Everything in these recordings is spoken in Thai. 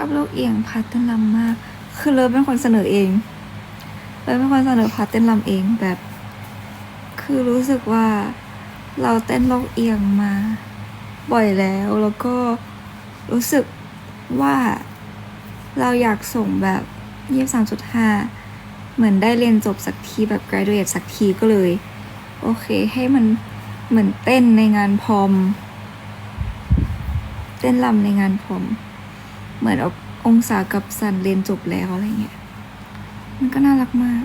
อบโลกเอียงพาร์ทเต้นรำมาก คือเลิฟเป็นคนเสนอเองเลิฟเป็นคนเสนอพาร์ทเต้นรำเองแบบ คือรู้สึกว่าเราเต้นโลกเอียงมา บ่อยแล้วแล้วก็รู้สึกว่าเราอยากส่งแบบยี่สามจุดห้าเหมือนได้เรียนจบสักทีแบบ graduate สักทีก็เลย โอเคให้มันเหมือนเต้นในงานพรอม เต้นรำในงานพรอม เหมือนเอาองศากับสันเรียนจบแล้วอะไรเงี้ย มันก็น่ารักมาก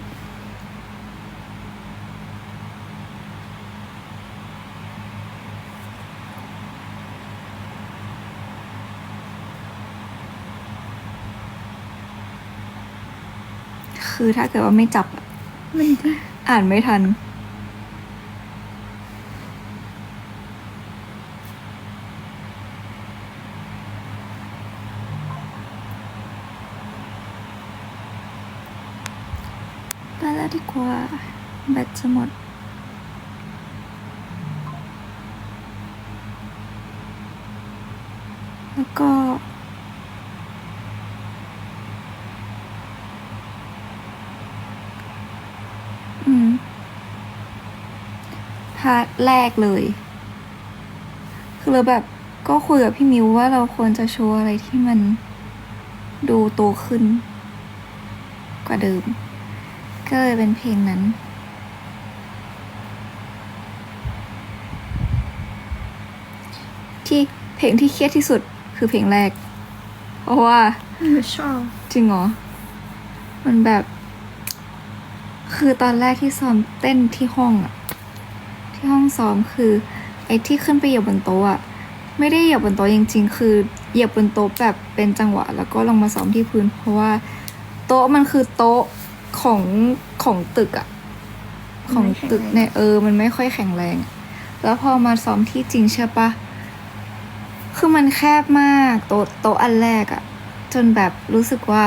คือถ้าเกิดว่าไม่จับอะมันก็อ่านไม่ทัน แล้วดีกว่า แบตจะหมด แล้วก็ อืม พาร์ทแรกเลย คือเราแบบก็คุยกับพี่มิวว่าเราควรจะโชว์อะไรที่มันดูโตขึ้นกว่าเดิม ก็เลยเป็นเพลงนั้นที่เพลงที่เครียดที่สุดคือเพลงแรก เพราะว่าหนูชอบจริงเหรอ มันแบบ คือตอนแรกที่ซ้อมเต้นที่ห้องอะที่ห้องซ้อมคือ ไอ้ที่ขึ้นไปเหยียบบนโต๊ะอะไม่ได้เหยียบบนโต๊ะจริง ๆ คือเหยียบบนโต๊ะแบบเป็นจังหวะ แล้วก็ลงมาซ้อมที่พื้น เพราะว่า โต๊ะมันคือโต๊ะ ของของตึกอะของตึกเนี่ยเออ มันไม่ค่อยแข็งแรง แล้วพอมาซ้อมที่จริงใช่ปะคือมันแคบมากโต๊ะโต๊ะอันแรกอะจนแบบรู้สึกว่า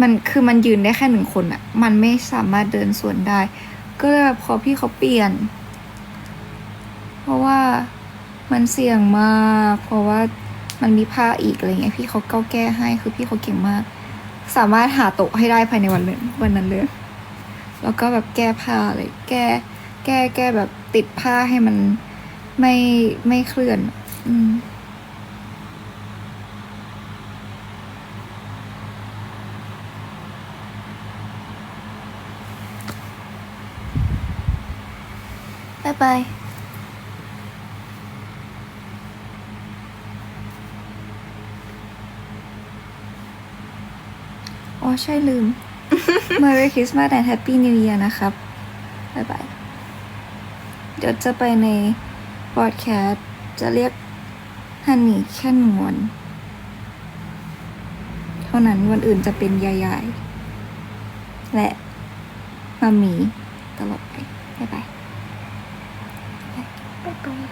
มันคือมันยืนได้แค่หนึ่งคนอะมันไม่สามารถเดินสวนได้ ก็เลยแบบขอพี่เขาเปลี่ยน เพราะว่ามันเสี่ยงมาก เพราะว่ามันมีผ้าอีกอะไรเงี้ยพี่เขาก็แก้ให้คือพี่เขาเก่งมาก สามารถหาโต๊ะให้ได้ภายในวันเลยวันนั้นเลย แล้วก็แบบแก้ผ้าอะไรแก้ แก้แก้แบบติดผ้าให้มันไม่ไม่เคลื่อน อืมบายบาย อ๋อใช่ลืม Merry Christmas and Happy New Year นะครับบายบาย เดี๋ยวจะไปในบอดแคสต์จะเรียกฮันนี่แค่หนวน เท่านั้นวันอื่นจะเป็นยายๆ และมามีตลอดไป บ๊ายบาย บ๊ายบาย